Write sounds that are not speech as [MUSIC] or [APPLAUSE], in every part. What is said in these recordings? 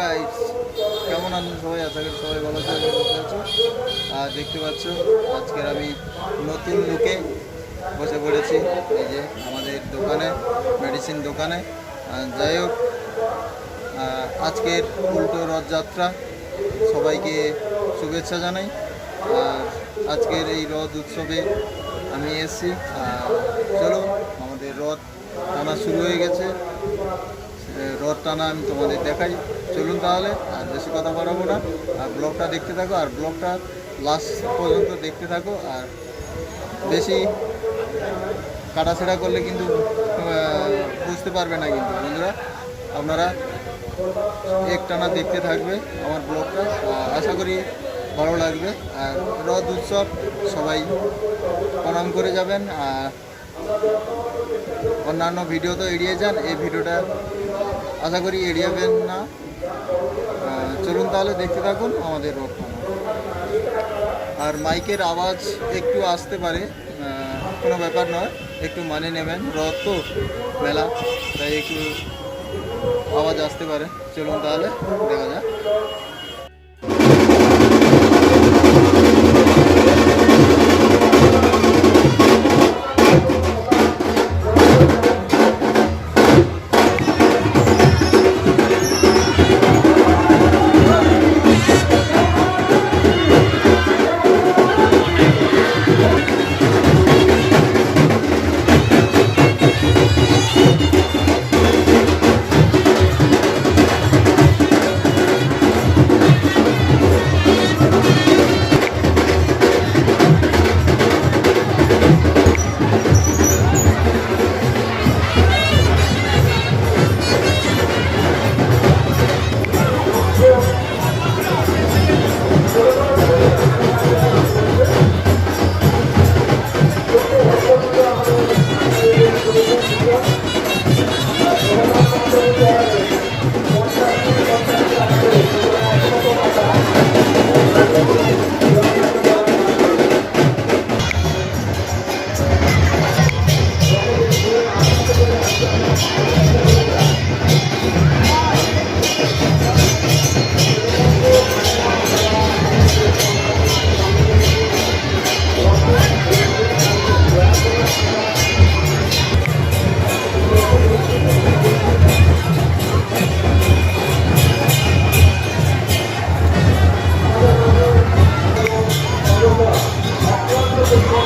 Guys কেমন আছেন সবাই? আশা করি সবাই ভালো আছে আর দেখতে পাচ্ছ, আজকের আমি নতুন লুকে বসে পড়েছি। এই যে আমাদের দোকানে মেডিসিন দোকানে। যাই হোক আজকের উল্টো রথযাত্রা, সবাইকে শুভেচ্ছা জানাই। আর আজকের এই রথ উৎসবে আমি এসেছি। আর চলো, আমাদের রথ টানা শুরু হয়ে গেছে। রথ টানা আমি তোমাদের দেখাই। চলুন তাহলে, আর বেশি কথা বাড়াবো না। আর ব্লগটা দেখতে থাকো, আর ব্লগটা লাস্ট পর্যন্ত দেখতে থাকো। আর বেশি কাটাছেড়া করলে কিন্তু বুঝতে পারবে না কিন্তু বন্ধুরা। আপনারা একটানা দেখতে থাকবে আমার ব্লগটা আশা করি ভালো লাগবে। আর রথ উৎসব সবাই প্রণাম করে যাবেন। আর অন্যান্য ভিডিও তো এড়িয়ে যান, এই ভিডিওটা আশা করি এড়িয়াবেন না। চলুন তাহলে দেখতে থাকুন আমাদের টানা। আর মাইকের আওয়াজ একটু আসতে পারে কোনো ব্যাপার নয়, একটু মানে নেবেন। রথ তো মেলা, তাই একটু আওয়াজ আসতে পারে। চলুন তাহলে, দেখা যাক।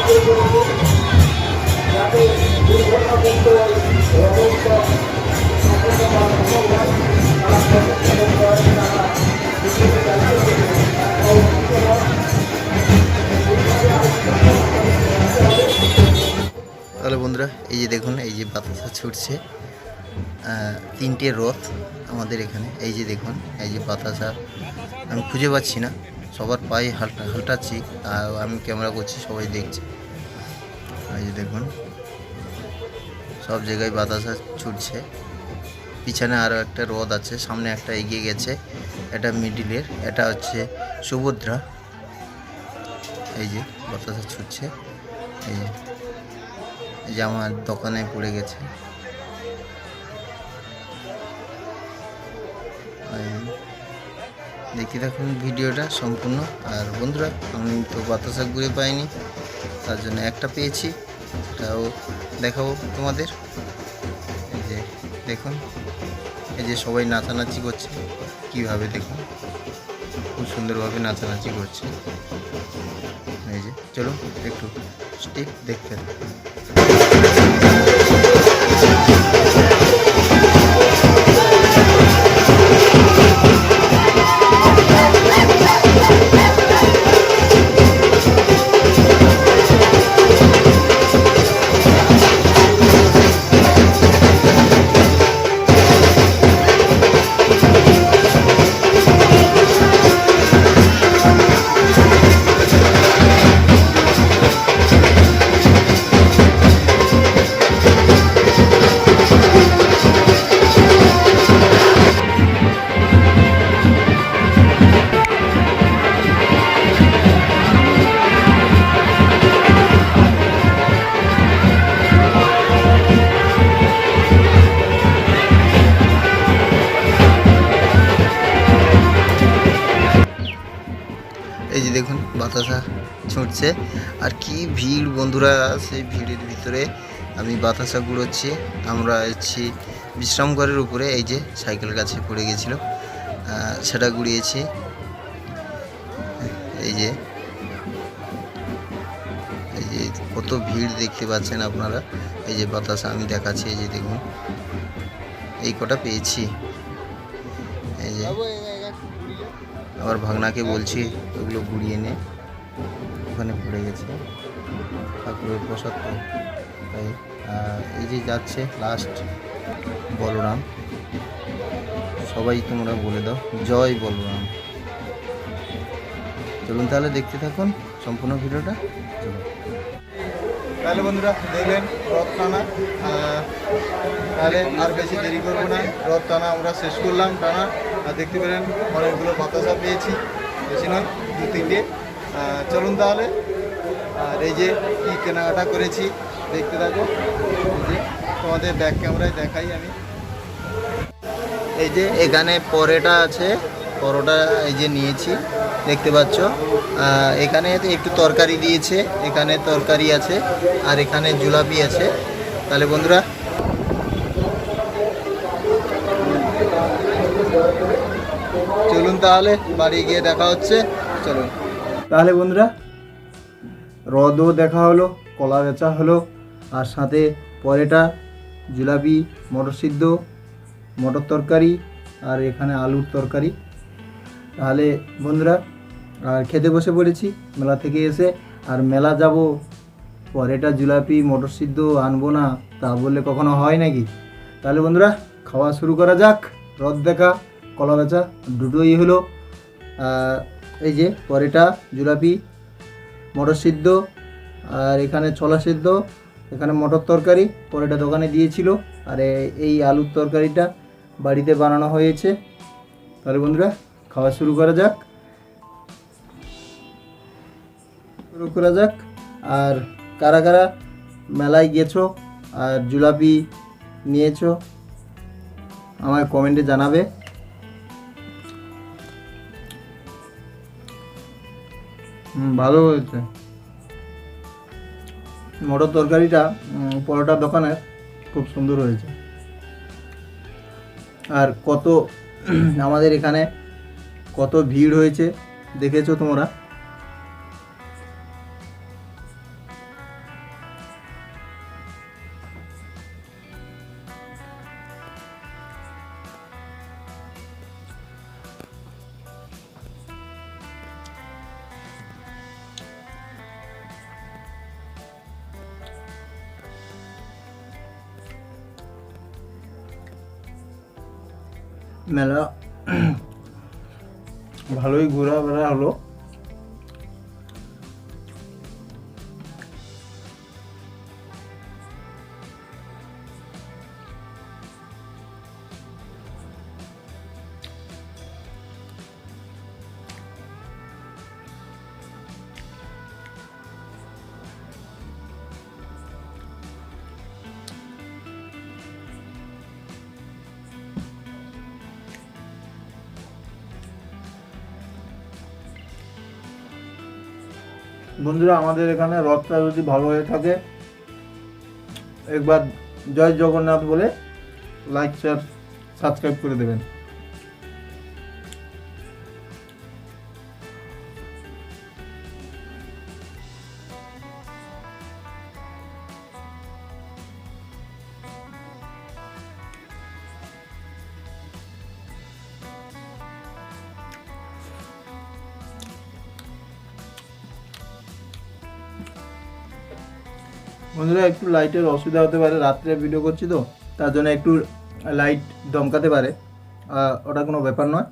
তাহলে বন্ধুরা, এই যে দেখুন, এই যে বাতাসা ছুটছে। তিনটে রথ আমাদের এখানে। এই যে দেখুন, এই যে বাতাসা, আমি খুঁজে পাচ্ছি না। সবার পায়ে হালটা হালটাচ্ছি, আর আমি ক্যামেরা করছি, সবাই দেখছে। এই যে দেখুন, সব জায়গায় বাতাসা ছুটছে। পিছনে আরও একটা রথ আছে, সামনে একটা এগিয়ে গেছে, এটা মিডিলের, এটা হচ্ছে সুভদ্রা। এই যে বাতাসা ছুটছে, এই যে এই যে আমার দোকানে পড়ে গেছে। দেখতে থাকুন ভিডিওটা সম্পূর্ণ। আর বন্ধুরা, আমি তো বাতাসা ঘুরে পাইনি, তার জন্য একটা পেয়েছি, এটাও দেখাবো তোমাদের। এই যে দেখুন, এই যে সবাই নাচানাচি করছে, কীভাবে দেখুন, খুব সুন্দরভাবে নাচানাচি করছে। এই যে চলো একটু স্টেপ দেখতে দেখুন, বাতাসা ছুটছে। আর কি ভিড় বন্ধুরা, সেই ভিড়ের ভিতরে আমি বাতাসা কুড়োচ্ছি আমরা এসেছি বিশ্রামঘরের উপরে, এই যে সাইকেল গাছে পড়ে গেছিল। সেটা ঘুরিয়েছি এই যে এই যে কত ভিড় দেখতে পাচ্ছেন আপনারা। এই যে বাতাসা আমি দেখাচ্ছি, এই যে দেখুন। এই কটা পেয়েছি। এই যে আবার ভাগনাকে বলছি, ওগুলো গুড়িয়ে নে। ওখানে পড়ে গেছে। ঠাকুরের প্রসাদ তো তাই এই যে যাচ্ছে লাস্ট বলরাম। সবাই তোমরা বলে দাও, জয় বলরাম। চলুন তাহলে দেখতে থাকুন সম্পূর্ণ ভিডিওটা। চলুন। তাহলে বন্ধুরা দেখলেন রথ টানা তাহলে আর বেশি দেরি করব না। রথ টানা আমরা শেষ করলাম টানা। দেখতে পেলেন অনেকগুলো বাতাসা পেয়েছি, বেশি নয়, দু তিনটে। চলুন তাহলে, আর এই যে কী কেনাকাটা করেছি, দেখতে থাকো। যে তোমাদের ব্যাক ক্যামেরায় দেখাই আমি। এই যে এখানে পরেটা আছে, পরোটা এই যে নিয়েছি, দেখতে পাচ্ছ। এখানে একটু তরকারি দিয়েছে, এখানে তরকারি আছে, আর এখানে জুলাপি আছে। তাহলে বন্ধুরা চলুন তাহলে, বাড়ি গিয়ে দেখা হচ্ছে, চলুন। তাহলে বন্ধুরা হ্রদও দেখা হলো, কলা বেচা হলো, আর সাথে পরেটা জিলাপি মটর সিদ্ধ, মটর তরকারি, আর এখানে আলুর তরকারি। তাহলে বন্ধুরা, আর খেতে বসে পড়েছি, মেলা থেকে এসে, আর মেলা যাব। পরেটা জিলাপি মটর সিদ্ধ আনব না, তা বললে কখনো হয় নাকি? তাহলে বন্ধুরা, খাওয়া শুরু করা যাক, রদ দেখা। কলা বেচা দুটোই হলো এই যে পরেটা জিলাপি, মটর সিদ্ধ, আর এখানে ছোলা সিদ্ধ, এখানে মটর তরকারি, পরেটা দোকানে দিয়েছিল, আর এই আলুর তরকারিটা বাড়িতে বানানো হয়েছে। তাহলে বন্ধুরা, খাওয়া শুরু করা যাক। শুরু করা যাক, আর কারা কারা মেলায় গেছো, আর জুলাপি নিয়েছো, আমায় কমেন্টে জানাবে। ভালো হয়েছে। মটর তরকারিটা পরোটা দোকানের খুব সুন্দর হয়েছে। আর কত, আমাদের এখানে কত ভিড় হয়েছে, দেখেছ তোমরা? মেলা। ভালোই ঘোরাফেরা হলো। বন্ধুরা, আমাদের এখানে রথটা যদি ভালো হয়ে থাকে, একবার জয় জগন্নাথ বলে লাইক শেয়ার সাবস্ক্রাইব করে দেবেন। বন্ধুরা, একটু লাইটের অসুবিধা হতে পারে, রাত্রে ভিডিও করছি তো, তার জন্য একটু লাইট দমকাতে পারে। ওটা কোনো ব্যাপার নয়।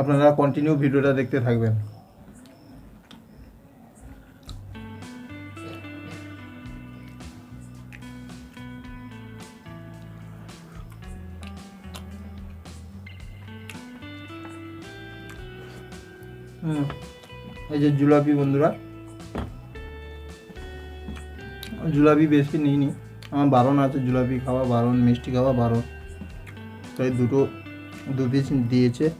আপনারা কন্টিনিউ ভিডিওটা দেখতে থাকবেন। হুম, এই যে জুলাপি বন্ধুরা জুলাপি বেশি নিইনি। আমার বারণ আছে জুলাপি খাওয়া, বারণ, মিষ্টি খাওয়া, বারণ। তাই দুটো দু পিস দিয়েছে।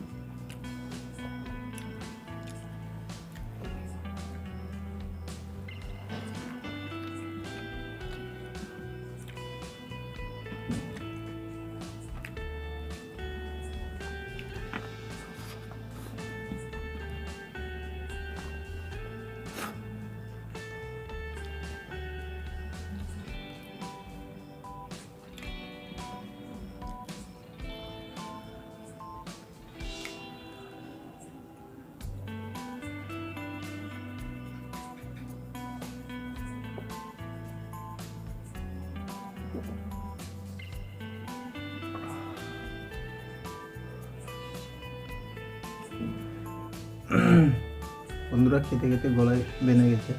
[CLEARS THROAT] বন্ধুরা খেতে খেতে গলায় বেনে গেছে।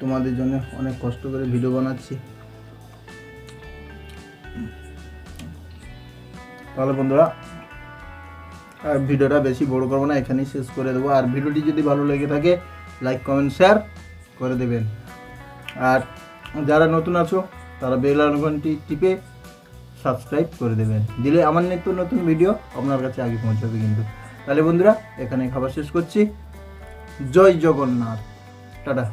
তোমাদের জন্য অনেক কষ্ট করে ভিডিও বানাচ্ছি। তাহলে বন্ধুরা, আর ভিডিওটা বেশি বড় করব না, এখানেই শেষ করে দেবো। আর ভিডিওটি যদি ভালো লেগে থাকে লাইক কমেন্ট শেয়ার করে দেবেন। আর যারা নতুন আছো, তারা বেল আইকনটি টিপে সাবস্ক্রাইব করে দেবেন। দিলে আমার নিত্য নতুন ভিডিও আপনার কাছে আগে পৌঁছাবে কিন্তু। তাহলে বন্ধুরা এখানে খাবার শেষ করছি। জয় জগন্নাথ। টাটা।